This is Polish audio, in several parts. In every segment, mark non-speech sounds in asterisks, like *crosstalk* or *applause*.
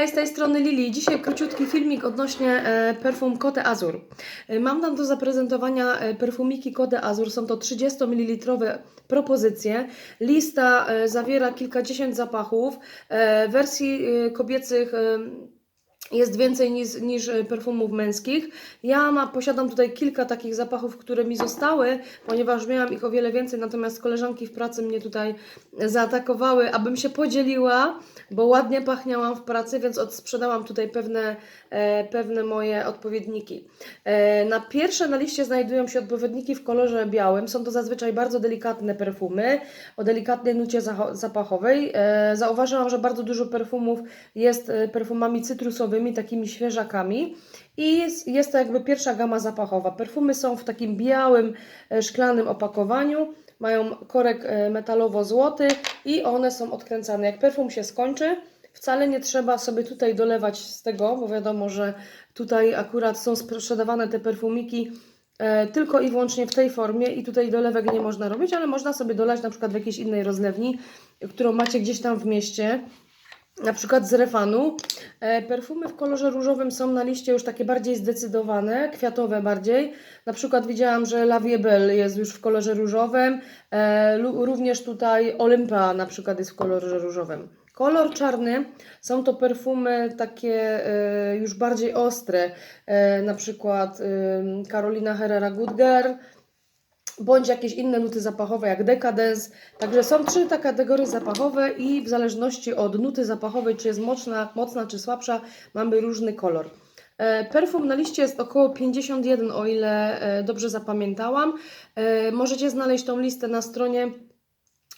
Hej, z tej strony Lili. Dzisiaj króciutki filmik odnośnie e, perfum Cote Azur. E, mam tam do zaprezentowania e, perfumiki Cote Azur. Są to 30 ml propozycje. Lista zawiera kilkadziesiąt zapachów. Wersji kobiecych jest więcej niż, niż e, perfumów męskich. Ja ma, posiadam tutaj kilka takich zapachów, które mi zostały, ponieważ miałam ich o wiele więcej, natomiast koleżanki w pracy mnie tutaj zaatakowały, abym się podzieliła, bo ładnie pachniałam w pracy, więc odsprzedałam tutaj pewne, e, pewne moje odpowiedniki. E, na pierwsze na liście znajdują się odpowiedniki w kolorze białym. Są to zazwyczaj bardzo delikatne perfumy o delikatnej nucie zapachowej. E, zauważyłam, że bardzo dużo perfumów jest e, perfumami cytrusowymi, takimi świeżakami. I jest- jest to jakby pierwsza gama zapachowa. Perfumy są w takim białym, e, szklanym opakowaniu. Mają korek e, metalowo-złoty i one są odkręcane. Jak perfum się skończy, wcale nie trzeba sobie tutaj dolewać z tego, bo wiadomo, że tutaj akurat są sprzedawane te perfumiki e, tylko i wyłącznie w tej formie i tutaj dolewek nie można robić, ale można sobie dolać na przykład w jakiejś innej rozlewni, którą macie gdzieś tam w mieście. Na przykład z Refanu. E, perfumy w kolorze różowym są na liście już takie bardziej zdecydowane, kwiatowe bardziej. Na przykład widziałam, że La Vie Belle jest już w kolorze różowym. E, również tutaj Olympia na przykład jest w kolorze różowym. Kolor czarny są to perfumy takie e, już bardziej ostre, na przykład Carolina Herrera Good Girl, bądź jakieś inne nuty zapachowe jak Decadence. Także są trzy te kategorie zapachowe i w zależności od nuty zapachowej, czy jest mocna, mocna czy słabsza, mamy różny kolor. E, Perfum na liście jest około 51, o ile e, dobrze zapamiętałam. E, Możecie znaleźć tą listę na stronie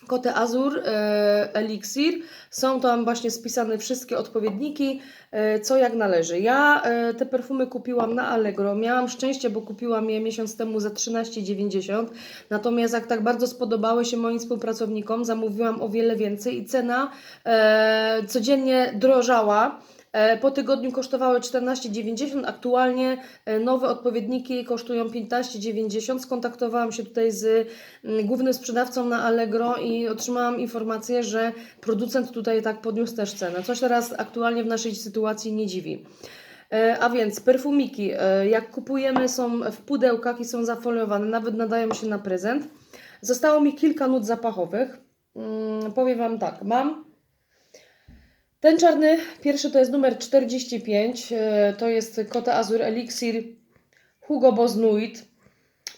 Cote Azur e, Elixir. Są tam właśnie spisane wszystkie odpowiedniki, e, co jak należy. Ja e, te perfumy kupiłam na Allegro. Miałam szczęście, bo kupiłam je miesiąc temu za 13,90. Natomiast jak tak bardzo spodobały się moim współpracownikom, zamówiłam o wiele więcej i cena codziennie drożała. E, Po tygodniu kosztowały 14,90, aktualnie e, nowe odpowiedniki kosztują 15,90. Skontaktowałam się tutaj z mm, głównym sprzedawcą na Allegro i otrzymałam informację, że producent tutaj tak podniósł też cenę. Coś teraz aktualnie w naszej sytuacji nie dziwi. E, A więc perfumiki, jak kupujemy, są w pudełkach i są zafoliowane, nawet nadają się na prezent. Zostało mi kilka nut zapachowych. Mm, Powiem Wam tak, mam ten czarny, pierwszy to jest numer 45, e, to jest Cote Azur Elixir Hugo Boss Nuit.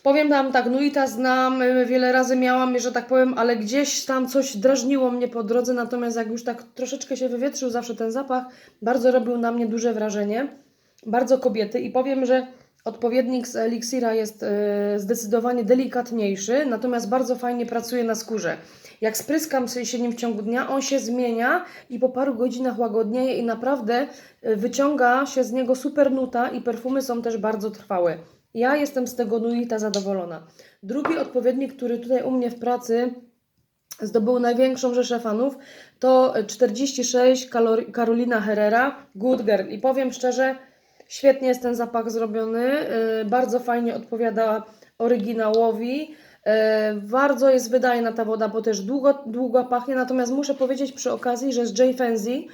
Powiem Wam tak, Nuita znam, e, wiele razy miałam, że tak powiem, ale gdzieś tam coś drażniło mnie po drodze, natomiast jak już tak troszeczkę się wywietrzył zawsze ten zapach, bardzo robił na mnie duże wrażenie, bardzo kobiety i powiem, że odpowiednik z Elixira jest e, zdecydowanie delikatniejszy, natomiast bardzo fajnie pracuje na skórze. Jak spryskam się nim w ciągu dnia, on się zmienia i po paru godzinach łagodnieje i naprawdę y, wyciąga się z niego super nuta i perfumy są też bardzo trwałe. Ja jestem z tego nuita zadowolona. Drugi odpowiednik, który tutaj u mnie w pracy zdobył największą rzeszę fanów, to 46 kalori- Carolina Herrera Good Girl. I powiem szczerze, świetnie jest ten zapach zrobiony, yy, bardzo fajnie odpowiada oryginałowi. E, Bardzo jest wydajna ta woda, bo też długo, długo pachnie. Natomiast muszę powiedzieć przy okazji, że z J. Fenzi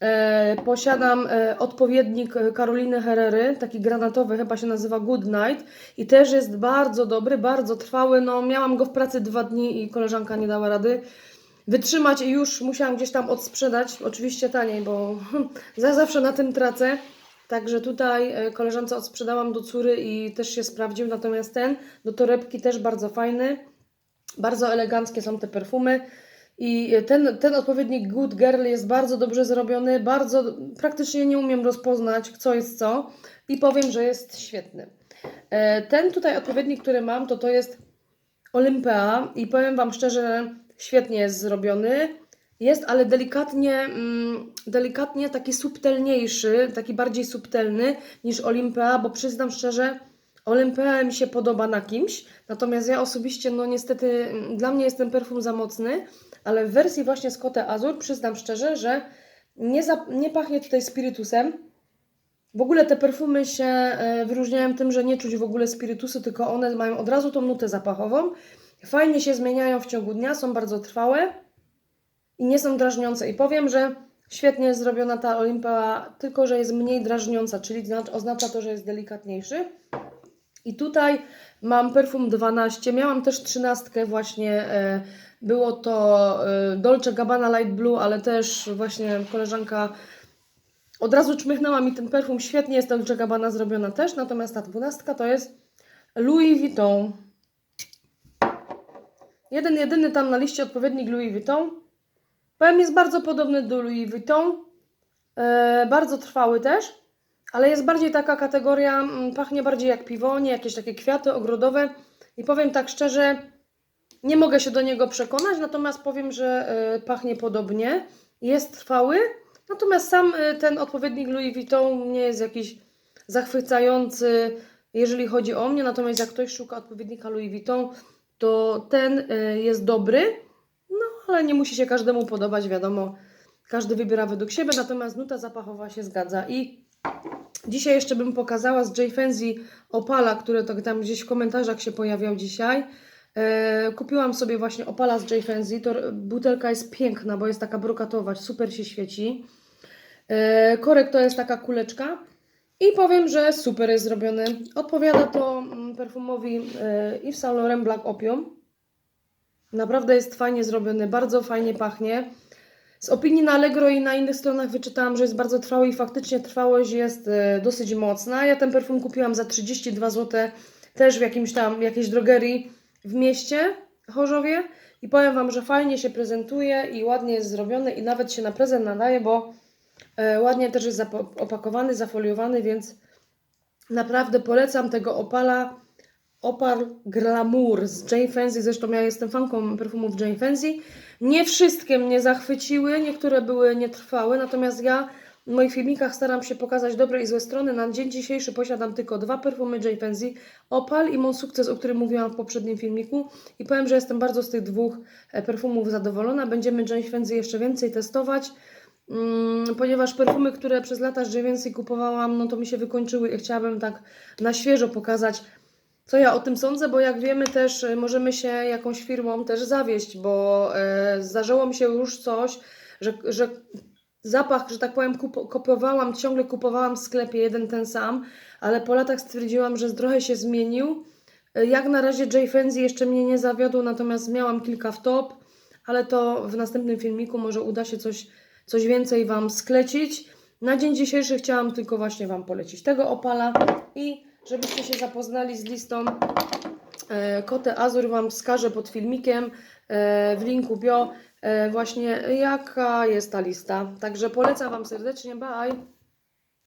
e, posiadam odpowiednik Karoliny Herrery, taki granatowy, chyba się nazywa Good Night i też jest bardzo dobry, bardzo trwały. No, miałam go w pracy dwa dni i koleżanka nie dała rady wytrzymać i już musiałam gdzieś tam odsprzedać, oczywiście taniej, bo *laughs* za zawsze na tym tracę. Także tutaj e, koleżance odsprzedałam do córy i też się sprawdził, natomiast ten do torebki też bardzo fajny, bardzo eleganckie są te perfumy i e, ten, ten odpowiednik Good Girl jest bardzo dobrze zrobiony, bardzo praktycznie nie umiem rozpoznać co jest co i powiem, że jest świetny. E, Ten tutaj odpowiednik, który mam, to to jest Olympea i powiem Wam szczerze, świetnie jest zrobiony. Jest, ale delikatnie, mm, delikatnie taki subtelniejszy, taki bardziej subtelny niż Olympea, bo przyznam szczerze, Olympea mi się podoba na kimś, natomiast ja osobiście, no niestety, mm, dla mnie jest ten perfum za mocny, ale w wersji właśnie z Cote Azur przyznam szczerze, że nie, za, nie pachnie tutaj spirytusem, w ogóle te perfumy się e, wyróżniają tym, że nie czuć w ogóle spirytusu, tylko one mają od razu tą nutę zapachową. Fajnie się zmieniają w ciągu dnia, są bardzo trwałe i nie są drażniące. I powiem, że Świetnie jest zrobiona ta Olympia, tylko że jest mniej drażniąca, czyli znac- oznacza to, że jest delikatniejszy. I tutaj mam perfum 12. Miałam też 13 właśnie. E, było to e, Dolce Gabbana Light Blue, ale też właśnie koleżanka od razu czmychnęła mi ten perfum. Świetnie jest Dolce Gabbana zrobiona też. Natomiast ta 12 to jest Louis Vuitton. Jeden, jedyny tam na liście odpowiednik Louis Vuitton. Powiem, jest bardzo podobny do Louis Vuitton. E, bardzo trwały też. Ale jest bardziej taka kategoria, mm, pachnie bardziej jak piwonie, jakieś takie kwiaty ogrodowe. I powiem tak szczerze, nie mogę się do niego przekonać, natomiast powiem, że e, pachnie podobnie. Jest trwały, natomiast sam e, ten odpowiednik Louis Vuitton nie jest jakiś zachwycający, jeżeli chodzi o mnie. Natomiast jak ktoś szuka odpowiednika Louis Vuitton, to ten e, jest dobry. Ale nie musi się każdemu podobać, wiadomo. Każdy wybiera według siebie, natomiast nuta zapachowa się zgadza. I Dzisiaj jeszcze bym pokazała z J. Fenzi opala, który to tam gdzieś w komentarzach się pojawiał dzisiaj. E, kupiłam sobie właśnie opala z J. Fenzi. To butelka jest piękna, bo jest taka brokatowa, super się świeci. E, korek to jest taka kuleczka. I powiem, że super jest zrobiony. Odpowiada to mm, perfumowi Yves Saint Laurent Black Opium. Naprawdę jest fajnie zrobiony, bardzo fajnie pachnie. Z opinii na Allegro i na innych stronach wyczytałam, że jest bardzo trwały i faktycznie trwałość jest e, dosyć mocna. Ja ten perfum kupiłam za 32 zł też w jakimś tam, jakiejś drogerii w mieście Chorzowie i powiem Wam, że fajnie się prezentuje i ładnie jest zrobiony i nawet się na prezent nadaje, bo e, ładnie też jest opakowany, zafoliowany, więc naprawdę polecam tego opala Opal Glamour z Jane Fenzi. Zresztą ja jestem fanką perfumów Jane Fenzi. Nie wszystkie mnie zachwyciły, niektóre były nietrwałe, natomiast ja w moich filmikach staram się pokazać dobre i złe strony. Na dzień dzisiejszy posiadam tylko dwa perfumy Jane Fenzi, Opal i Mon Sukces, o którym mówiłam w poprzednim filmiku. I powiem, że jestem bardzo z tych dwóch e, perfumów zadowolona. Będziemy Jane Fenzi jeszcze więcej testować. Mm, ponieważ perfumy, które przez lata z więcej kupowałam, no to mi się wykończyły i chciałabym tak na świeżo pokazać, co ja o tym sądzę, bo jak wiemy też e, możemy się jakąś firmą też zawieść, bo e, zdarzyło mi się już coś, że, że zapach, że tak powiem, kupo, kupowałam, ciągle kupowałam w sklepie jeden ten sam, ale po latach stwierdziłam, że trochę się zmienił. E, Jak na razie J. Fenzi jeszcze mnie nie zawiodł, natomiast miałam kilka w top, ale to w następnym filmiku może uda się coś, coś więcej Wam sklecić. Na dzień dzisiejszy chciałam tylko właśnie Wam polecić tego opala i żebyście się zapoznali z listą e, Kote Azur Wam wskażę pod filmikiem e, w linku bio e, właśnie jaka jest ta lista. Także polecam Wam serdecznie, bye!